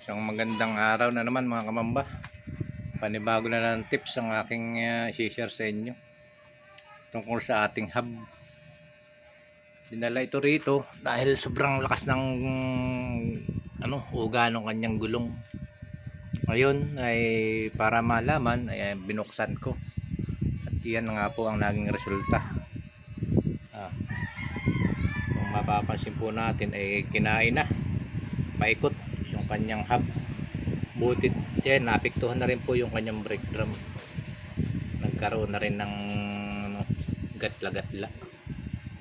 Isang magandang araw na naman mga kamamba. Panibago na ng tips ang aking uh, share sa inyo. Tungkol sa ating hub. Dinala ito rito dahil sobrang lakas ng ano, uga ng kanyang gulong. Ngayon ay para malaman ay binuksan ko. At yan nga po ang naging resulta. Ah. Kung mapapansin po natin ay kinain na. Paikot kanyang hub. Butit yan, naapektuhan na rin po yung kanyang brake drum. Nagkaroon na rin ng ano, gatla-gatla.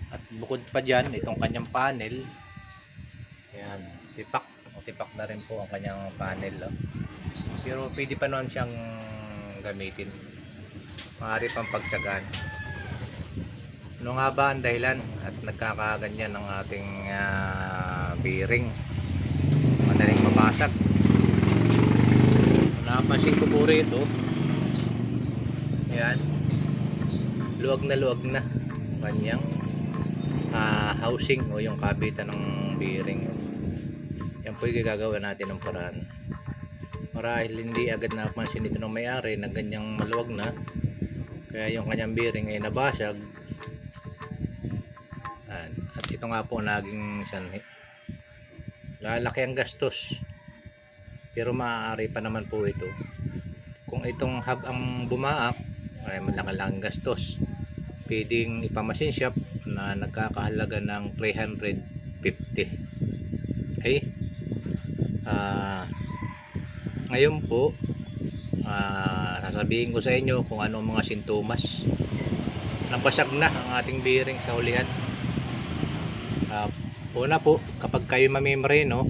At bukod pa dyan, itong kanyang panel, yan, tipak. Tipak na rin po ang kanyang panel. Oh. Pero pwede pa naman siyang gamitin. Maaari pang pagtsagaan. Ano nga ba ang dahilan at nagkakaganyan ng ating ah, bearing? Madaling mabasag. Napansin ko po rito. Yan. Luwag na luwag na. Kanyang ah, housing o yung kabitan ng bearing. Yan po yung gagawin natin ng paraan. Marahil hindi agad napansin ito ng may-ari na ganyang maluwag na. Kaya yung kanyang bearing ay nabasag. Yan. At ito nga po naging sanhi. Lalaki ang gastos. Pero maaari pa naman po ito. Kung itong hub ang bumaak, ay malaki lang ang gastos. Pwedeng ipamasin shop na nagkakahalaga ng 350. Okay? Ah, ngayon po, ah, sasabihin ko sa inyo kung ano mga sintomas. Nabasag na ang ating bearing sa hulihan. Ah, una po, kapag kayo mamimreno,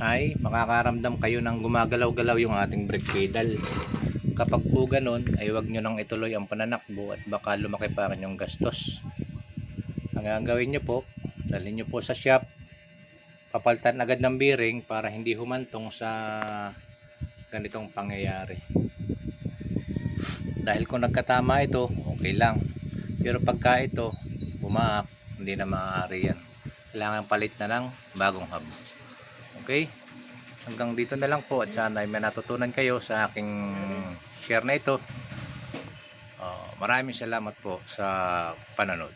ay makakaramdam kayo ng gumagalaw-galaw yung ating brake pedal. Kapag po ganun, ay wag nyo nang ituloy ang pananakbo at baka lumaki pa ang inyong gastos. Ang gagawin nyo po, dalhin nyo po sa shop, papalitan agad ng bearing para hindi humantong sa ganitong pangyayari. Dahil kung nagkatama ito, okay lang. Pero pagka ito, bumaak, hindi na maaari yan. Kailangan palit na ng bagong hub. Okay? Hanggang dito na lang po at sana ay may natutunan kayo sa aking share na ito. Uh, maraming salamat po sa panonood.